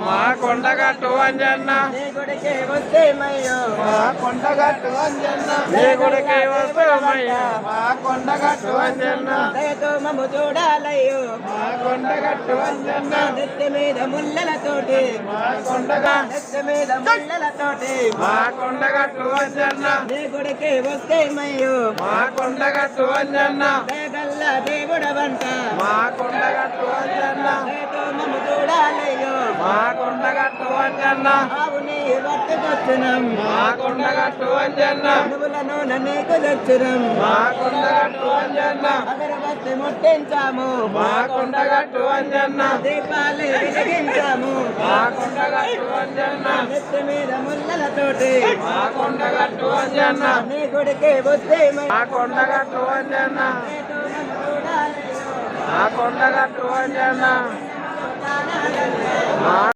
మా కొండగట్టు అంజన్న నీ గుడికి వస్తేమయ్యో మా కొండగట్టు అంజన్న నీ గుడికి వస్తామయ్యా మా కొండగట్టు అంజన్న దయతో మమ్ము చూడాలయ్యో మా కొండగట్టు అంజన్న నెత్తి మీద ముళ్ళలతోటి మా కొండగా నెత్తి మీద ముళ్ళలతోటి మా కొండగట్టు అంజన్న నీ గుడికి వస్తేమయ్యో మా కొండగట్టు అంజన్న దయగల్ల దేవుడవంట. మా కొండగట్టు చూడాలయ్యో మా కొండగట్టు అంజన్న. ఆవుని పట్టుకొచ్చునం మా కొండగట్టు అంజన్న. నువ్వులను నీకు తెచ్చునం మా కొండగట్టు అంజన్న. అగరబత్తి ముట్టించాము. మా కొండగట్టు అంజన్న దీపాలు వెలిగించాము. మా కొండగట్టు అంజన్న నెత్తి మీద ముళ్ళలతోటి. మా కొండగట్టు అంజన్న నీ గుడికి వస్తేమయ్యో మా. కొండగట్టు అంజన్న. మా కొండగట్టు అంజన్న.